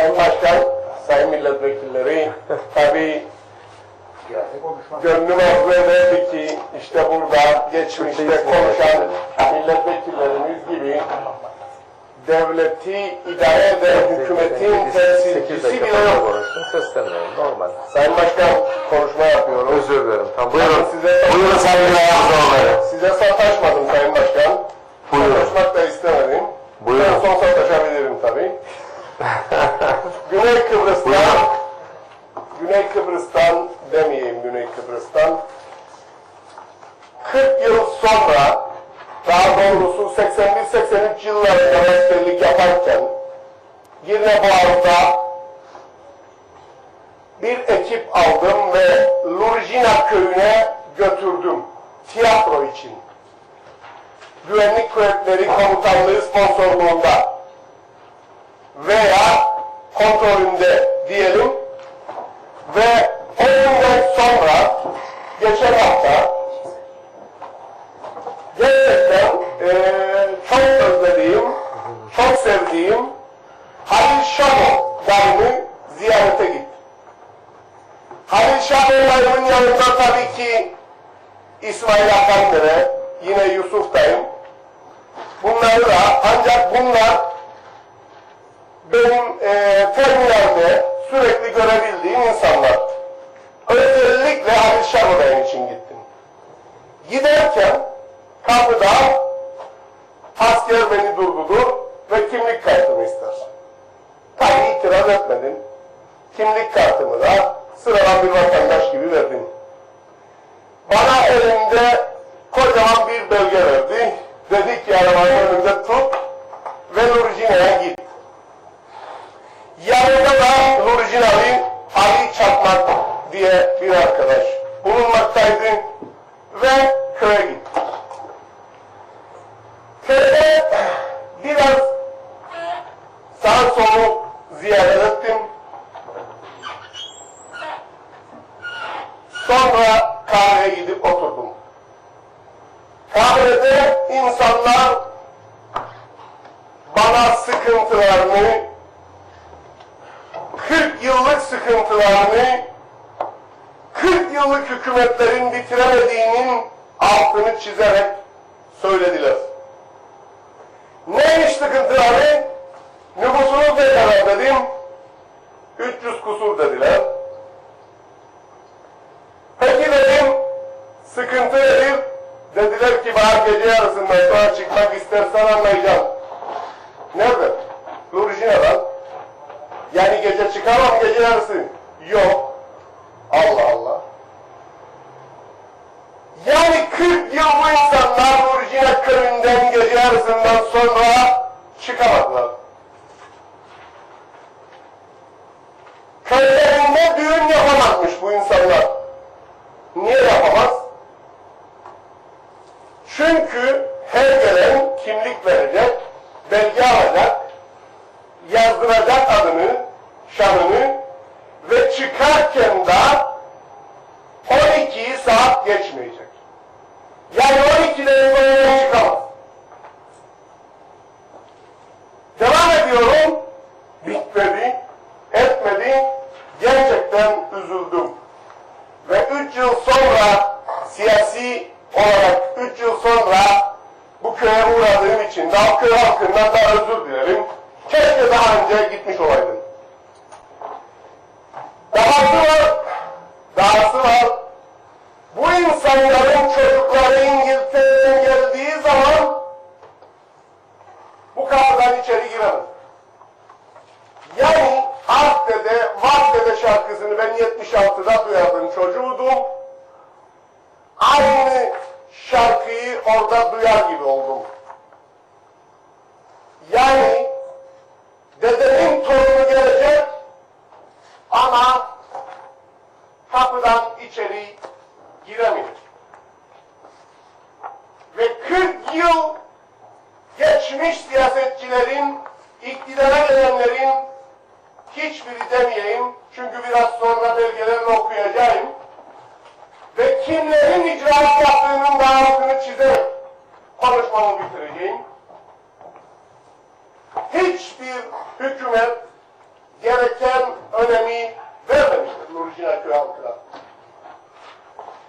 Sayın Başkan, Sayın Milletvekilleri, tabii gönlüm arzu ederdi ki işte burada geçmişte konuşan milletvekillerimiz gibi devleti idare eden hükümetin temsilcisi bile yok. Seslenmiyorum. Normal. Sayın Başkan konuşma yapıyorum. Özür dilerim. Tamam. Buyurun size Buyurun Sayın Ayazlıoğulları. Size sataşmadım Sayın Başkan. Buyurun. Sataşmak da istemedim. Buyurun. En son sataşabilirim tabii. Güney Kıbrıs'tan. Güney Kıbrıs'tan demeyeyim Güney Kıbrıs'tan. 40 yıl sonra, daha doğrusu 81-83 yıllarında askerlik yaparken, yine Boğaz'da bir ekip aldım ve Lurjina köyüne götürdüm. Tiyatro için. Güvenlik Kuvvetleri Komutanlığı sponsorluğunda veya kontrolünde diyelim ve o günden sonra geçen hafta gerçekten eee, çok özlediğim, çok sevdiğim Halil Şamo dayımı ziyarete gittim. Halil Şamo dayımın yanında tabii ki İsmail Akandere, yine Yusuf dayım. Bunları da ancak bunlar benim eee terminalde sürekli görebildiğim insanlar. Özellikle Halil Şamo'dayım için gittim. Giderken kapıda asker beni durdurdu ve kimlik kartımı ister. Tabii itiraz etmedim. Kimlik kartımı da sıradan bir vatandaş gibi verdim. Bana elimde 40 yıllık sıkıntılarını, 40 yıllık hükümetlerin bitiremediğinin altını çizerek söylediler. Neymiş sıkıntıları? Nüfusunuz ne kadar dedim. 300 kusur dediler. Peki dedim, sıkıntı nedir? Dediler ki bana gece yarısından sonra çıkmak istersen anlayacağım. Nerede? Lurjina'dan. Yani gece çıkamam gece yarısı. Yok. Allah Allah. Yani 40 yıl bu insanlar Lurjina köyünden gece yarısından sonra Gerçekten üzüldüm. Ve 3 yıl sonra siyasi olarak 3 yıl sonra bu köye uğradığım için daha köy halkından da özür dilerim. Keşke daha önce gitmiş olaydım. Dahası var, dahası var. Bu insanların çocukları şarkısını ben 76'da duyardım çocuğudum. Aynı şarkıyı orada duyar gibi oldum. gereken önemi vermemiştir Nurcina köy halkına.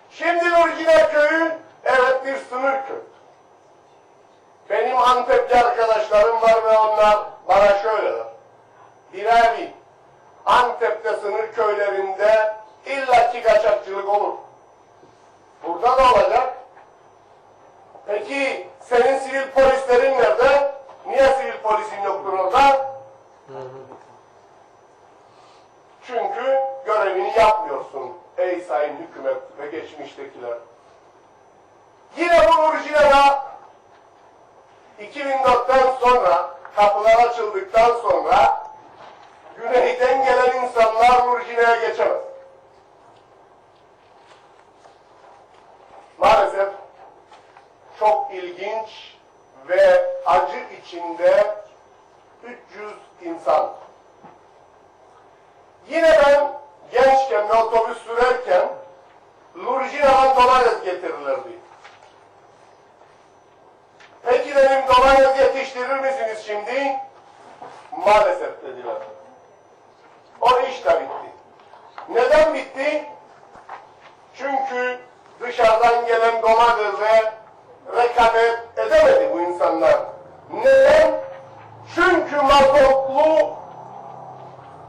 Şimdi Nurcina köyü evet bir sınır köy. Benim Antep'te arkadaşlarım var ve onlar bana şöyle der. Bilavi, Antep'te sınır köylerinde illaki kaçakçılık olur. Burada da olacak. Peki senin sivil polislerin nerede? Niye sivil polisin yoktur orada? Hı hı. Çünkü görevini yapmıyorsun ey sayın hükümet ve geçmiştekiler. Yine bu orijinala 2004'ten sonra kapılar açıldıktan sonra güneyden gelen insanlar Urjine'ye geçemez. Neden bitti? Çünkü dışarıdan gelen doma göze rekabet edemedi bu insanlar. Neden? Çünkü mazotlu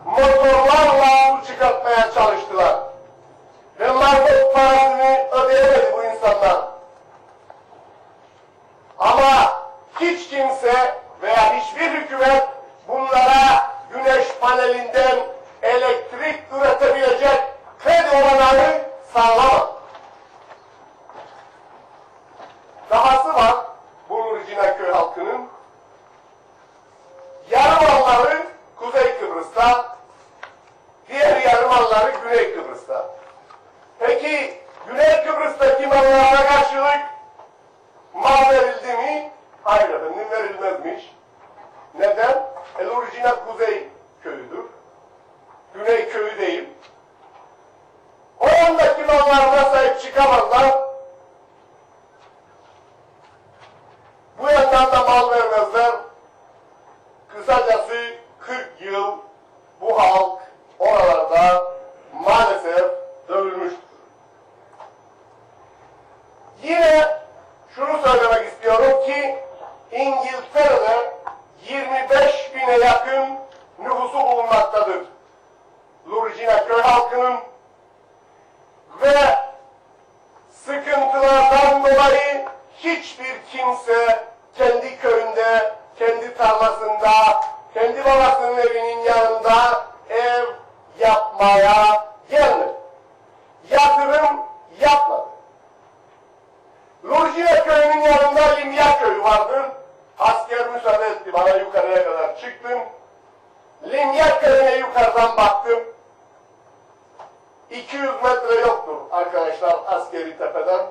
motorlarla çıkartmaya çalıştılar. Ve mazot parasını ödeyemedi bu insanlar. Ama hiç kimse veya hiçbir hükümet bunlara güneş panelinden elektrik üretebilecek kredi olanları sağlamak. 不好 yukarıdan baktım. 200 metre yoktur arkadaşlar askeri tepeden.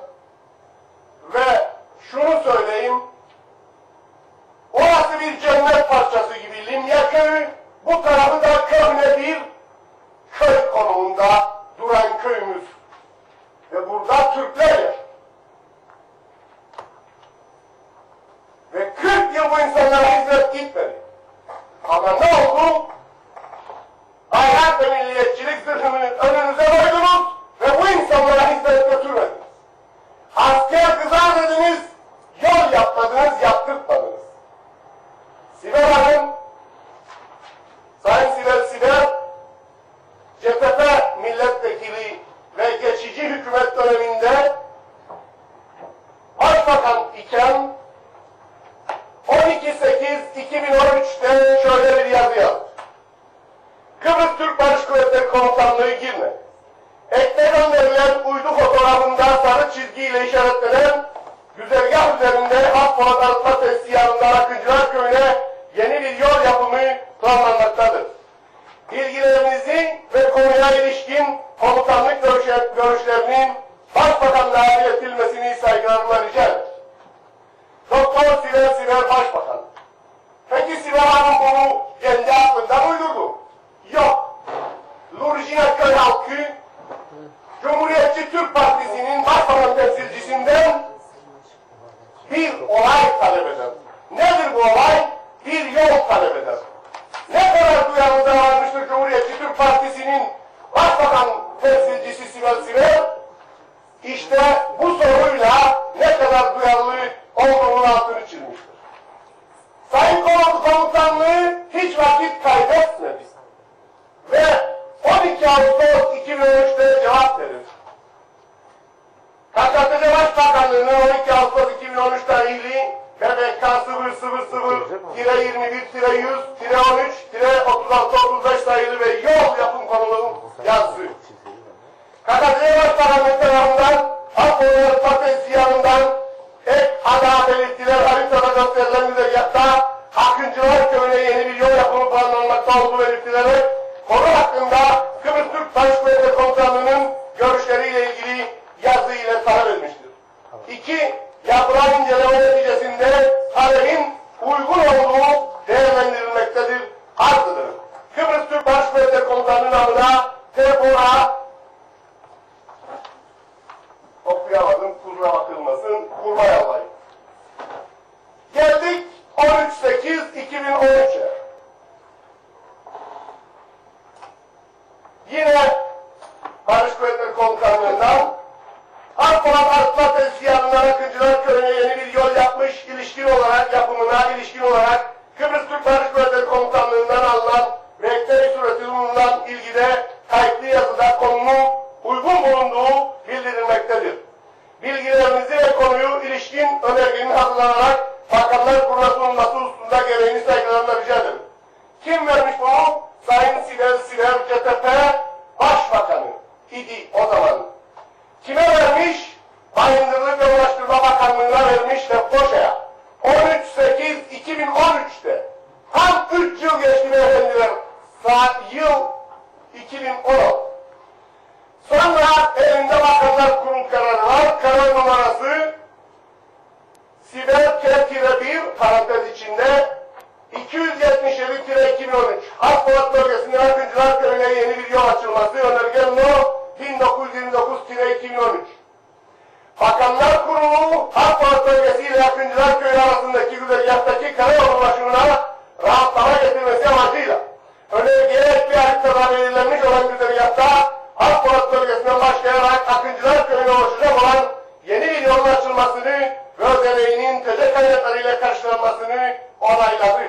belirlenmiş olan bir zemiyatta Akpolat bölgesinden başlayarak Akıncılar Köyü'ne oluşacak olan yeni bir yolun açılmasını ve ödeneğinin TC kaynaklarıyla karşılanmasını onayladı.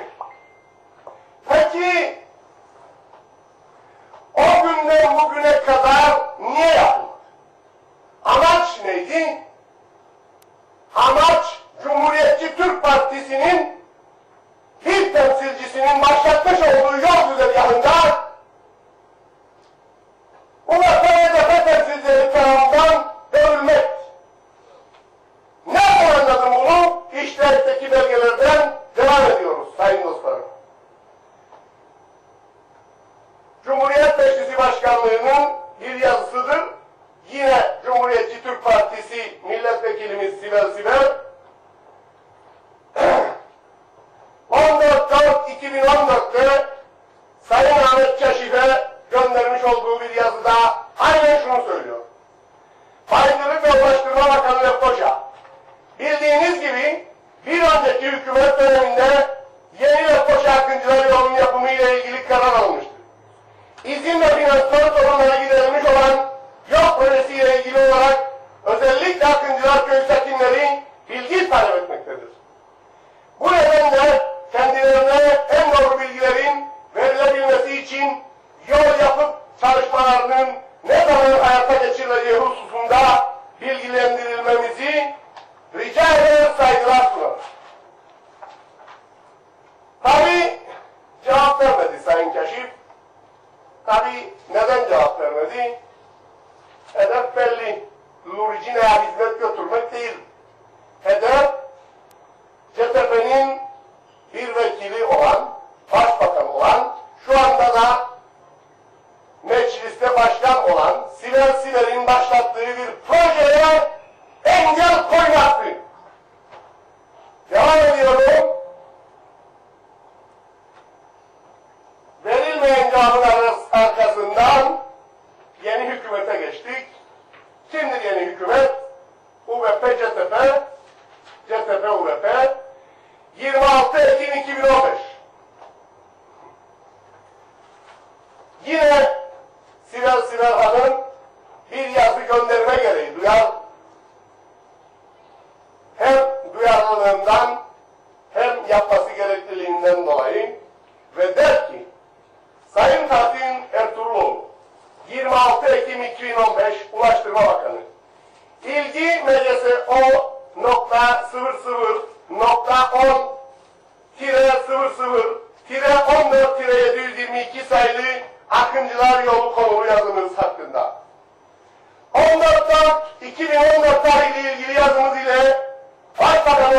Peki o günden bugüne kadar niye yaptı? Lord. diciendo arriba al Yeah.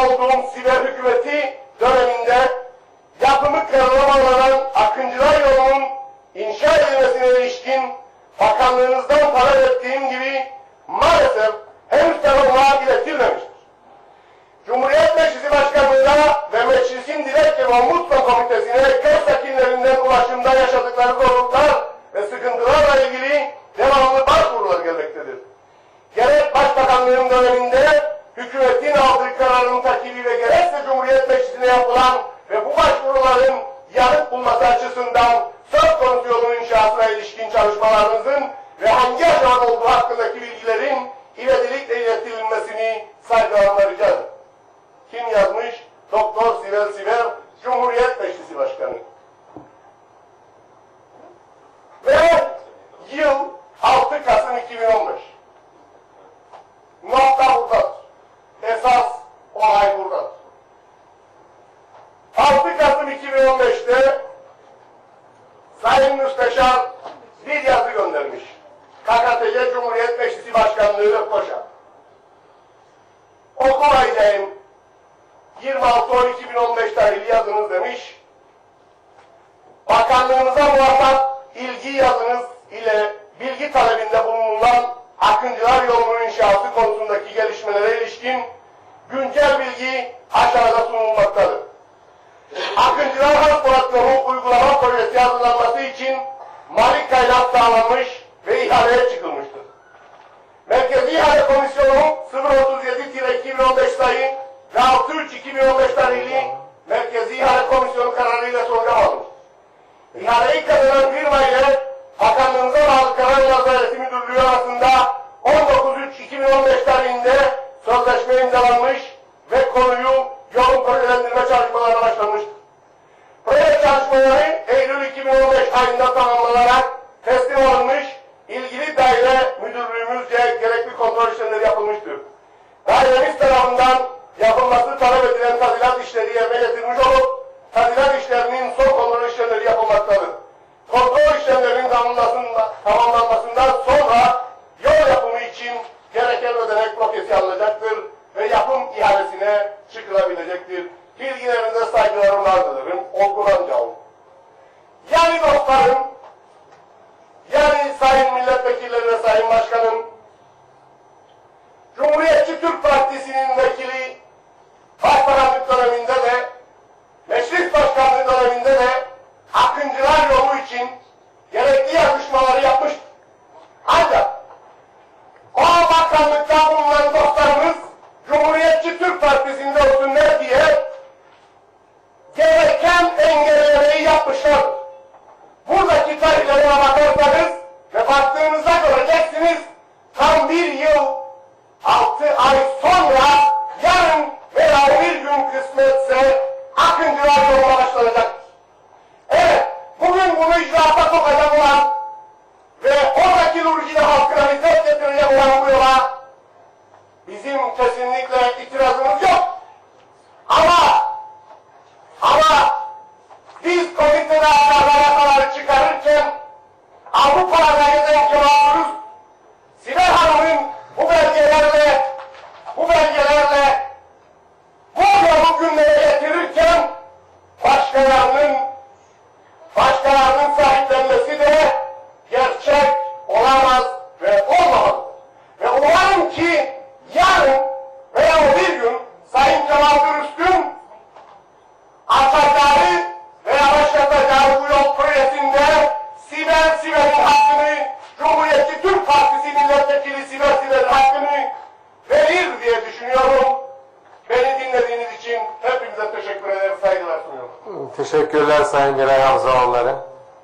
voltou alanına ilişkin çalışmalarınızın ve hangi aşamada olduğu hakkındaki bilgilerin ivedilikle iletilmesini saygılarımla rica ederim. Kim yazmış? Doktor Sibel Sibel, Cumhuriyet Meclisi Başkanı. Ve yıl 6 Kasım 2015. Nokta buradadır. Esas olay buradadır. 6 Kasım 2015'te Sayın Müsteşar bir yazı göndermiş. KKTC Cumhuriyet Meclisi Başkanlığı Koşa. Okumayacağım 26-2015 tarihli yazınız demiş. Bakanlığımıza muhatap ilgi yazınız ile bilgi talebinde bulunulan Akıncılar yolunun inşası konusundaki gelişmelere ilişkin güncel bilgi aşağıda sunulmaktadır. Akıncılar Halk Platformu uygulama projesi hazırlanması için mali kaynat sağlanmış ve ihaleye çıkılmıştır. Merkezi İhale Komisyonu 037-2015 sayı ve 603-2015 tarihli Merkezi İhale Komisyonu kararıyla sonuca almış. İhaleyi kazanan